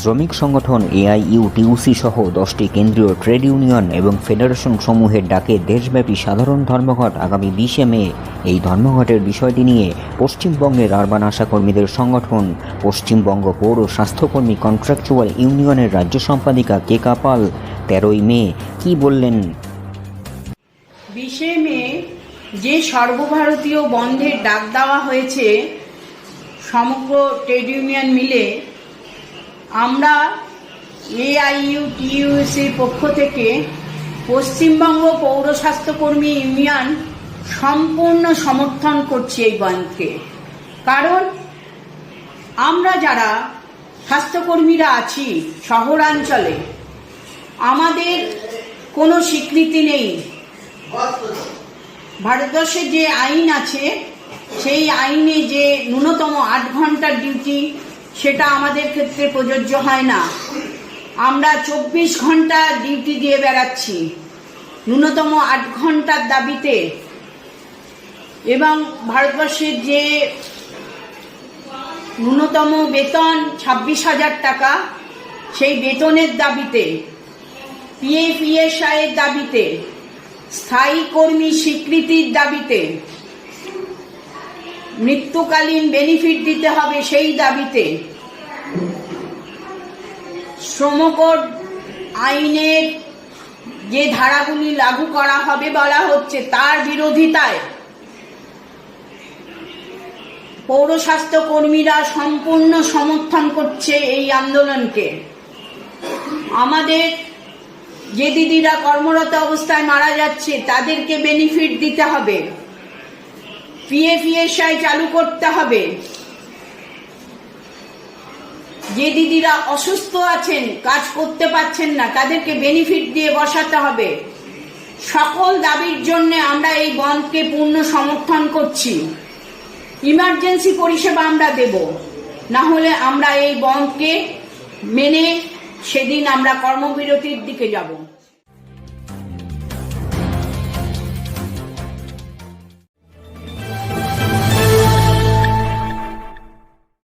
শ্রমিক সংগঠন এআইইউটিউসি সহ দশটি কেন্দ্রীয় ট্রেড ইউনিয়ন এবং ফেডারেশন সমূহের ডাকে দেশব্যাপী সাধারণ ধর্মঘট আগামী বিশে মে। এই ধর্মঘটের বিষয়টি নিয়ে পশ্চিমবঙ্গের আরবান আশাকর্মীদের সংগঠন, পশ্চিমবঙ্গ পৌর স্বাস্থ্যকর্মী কন্ট্রাকচুয়াল ইউনিয়নের রাজ্য সম্পাদিকা কে কাপাল তেরোই মে, কি বললেন? বিশে মে যে সর্বভারতীয় বন্ধের ডাক দেওয়া হয়েছে, সমগ্র ট্রেড ইউনিয়ন মিলে আমরা এআইইউ টিইউসির পক্ষ থেকে পশ্চিমবঙ্গ পৌর স্বাস্থ্যকর্মী ইউনিয়ন সম্পূর্ণ সমর্থন করছি এই বন্ধকে কারণ আমরা যারা স্বাস্থ্যকর্মীরা আছি শহরাঞ্চলে, আমাদের কোনো স্বীকৃতি নেই। ভারতবর্ষের যে আইন আছে, সেই আইনে যে ন্যূনতম আট ঘণ্টার ডিউটি সেটা আমাদের ক্ষেত্রে প্রযোজ্য হয় না। আমরা চব্বিশ ঘণ্টা ডিউটি দিয়ে বেড়াচ্ছি। ন্যূনতম আট ঘণ্টার দাবিতে। এবং ভারতবর্ষের যে ন্যূনতম বেতন ছাব্বিশ হাজার টাকা, সেই বেতনের দাবিতে পিএফ ইএসআই এর দাবিতে, স্থায়ী কর্মী স্বীকৃতির দাবিতে মৃত্যুকালীন বেনিফিট দিতে হবে সেই দাবিতে। শ্রমকোড আইনের যে ধারাগুলি লাগু করা হবে বলা হচ্ছে, তার বিরোধিতায় পৌর স্বাস্থ্য কর্মীরা সম্পূর্ণ সমর্থন করছে এই আন্দোলনকে। আমাদের যে দিদিরা কর্মরত অবস্থায় মারা যাচ্ছে, তাদেরকে বেনিফিট দিতে হবে। পিএফিএসআই চালু করতে হবে। যে দিদিরা অসুস্থ আছেন, কাজ করতে পারছেন না, তাদেরকে বেনিফিট দিয়ে বসাতে হবে। সকল দাবির জন্য আমরা এই বন্ধকে পূর্ণ সমর্থন করছি। ইমার্জেন্সি পরিষেবা আমরা দেব। না হলে আমরা এই বন্ধকে মেনে সেদিন আমরা কর্মবিরতির দিকে যাব।